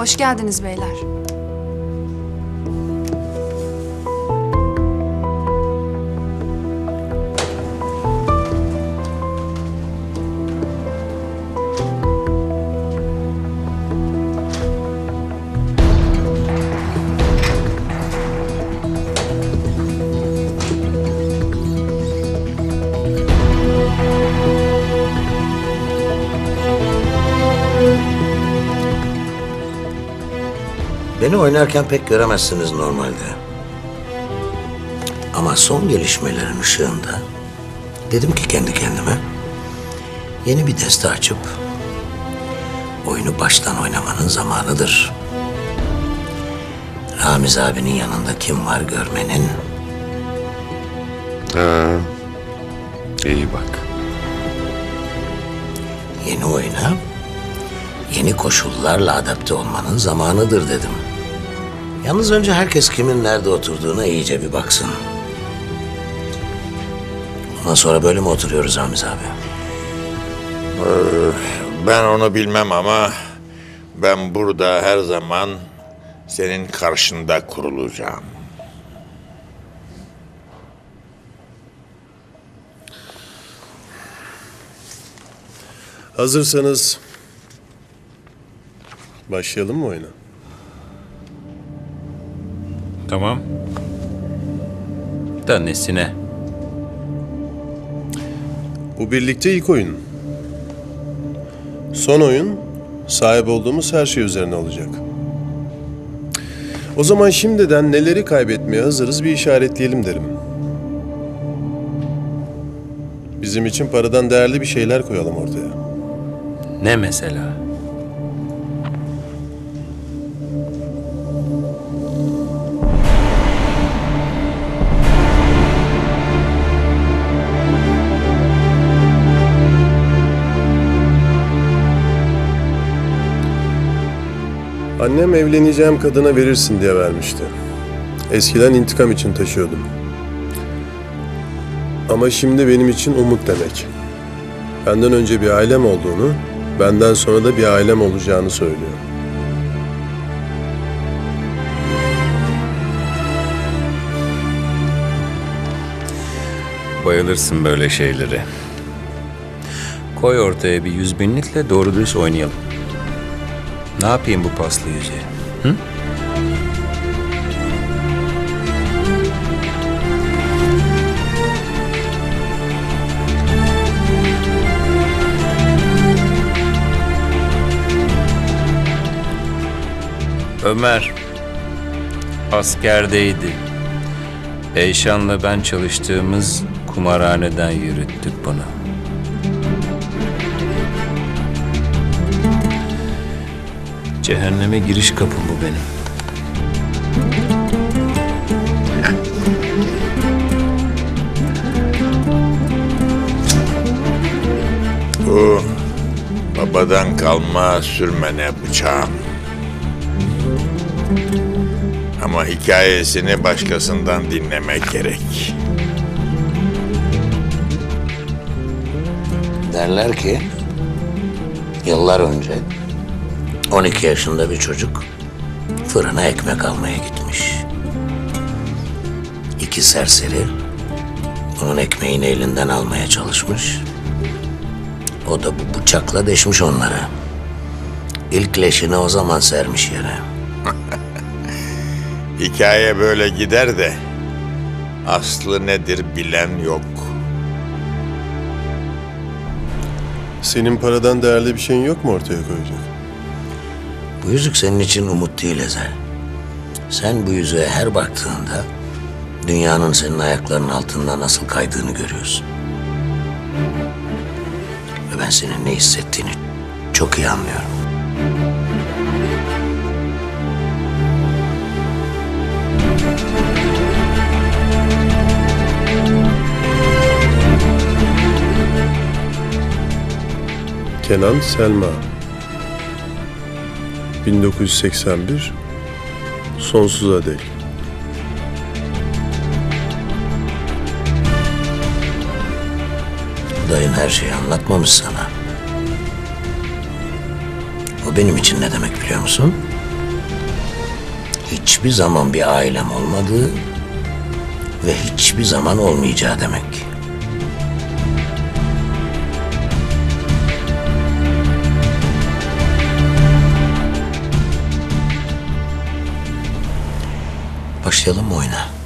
Hoş geldiniz beyler. Beni oynarken pek göremezsiniz normalde. Ama son gelişmelerin ışığında dedim ki kendi kendime yeni bir deste açıp oyunu baştan oynamanın zamanıdır. Ramiz abinin yanında kim var görmenin Ha. İyi bak. yeni oyuna yeni koşullarla adapte olmanın zamanıdır dedim. Yalnız önce herkes kimin nerede oturduğuna iyice bir baksın. Ondan sonra böyle mi oturuyoruz Ramiz abi? Ben onu bilmem ama ben burada her zaman senin karşında kurulacağım. Hazırsanız başlayalım mı oyuna? Tamam. Da nesine? Bu birlikte ilk oyun. Son oyun sahip olduğumuz her şey üzerine olacak. O zaman şimdiden neleri kaybetmeye hazırız bir işaretleyelim derim. Bizim için paradan değerli bir şeyler koyalım ortaya. Ne mesela? Annem evleneceğim kadına verirsin diye vermişti. Eskiden intikam için taşıyordum. Ama şimdi benim için umut demek. Benden önce bir ailem olduğunu, benden sonra da bir ailem olacağını söylüyor. Bayılırsın böyle şeyleri. Koy ortaya bir yüz binlikle doğru dürüst oynayalım. Ne yapayım bu paslı yüzeye? Hı? Ömer askerdeydi. Eyşan'la ben çalıştığımız kumarhaneden yürüttük bunu. Cehenneme giriş kapım bu benim. Bu babadan kalma sürmene bıçağım. Ama hikayesini başkasından dinlemek gerek. Derler ki yıllar önce 12 yaşında bir çocuk fırına ekmek almaya gitmiş. İki serseri onun ekmeğini elinden almaya çalışmış. O da bu bıçakla deşmiş onlara. İlk leşini o zaman sermiş yere. Hikaye böyle gider de aslı nedir bilen yok. Senin paradan değerli bir şeyin yok mu ortaya koyacak? Bu yüzük senin için umut değil Ezel. Sen bu yüzüğe her baktığında dünyanın senin ayaklarının altında nasıl kaydığını görüyorsun. Ve ben senin ne hissettiğini çok iyi anlıyorum. Kenan Selma 1981 Sonsuza dek Dayın her şeyi anlatmamış sana. O benim için ne demek biliyor musun? hiçbir zaman bir ailem olmadığı ve hiçbir zaman olmayacağı demek. Başlayalım mı oyuna?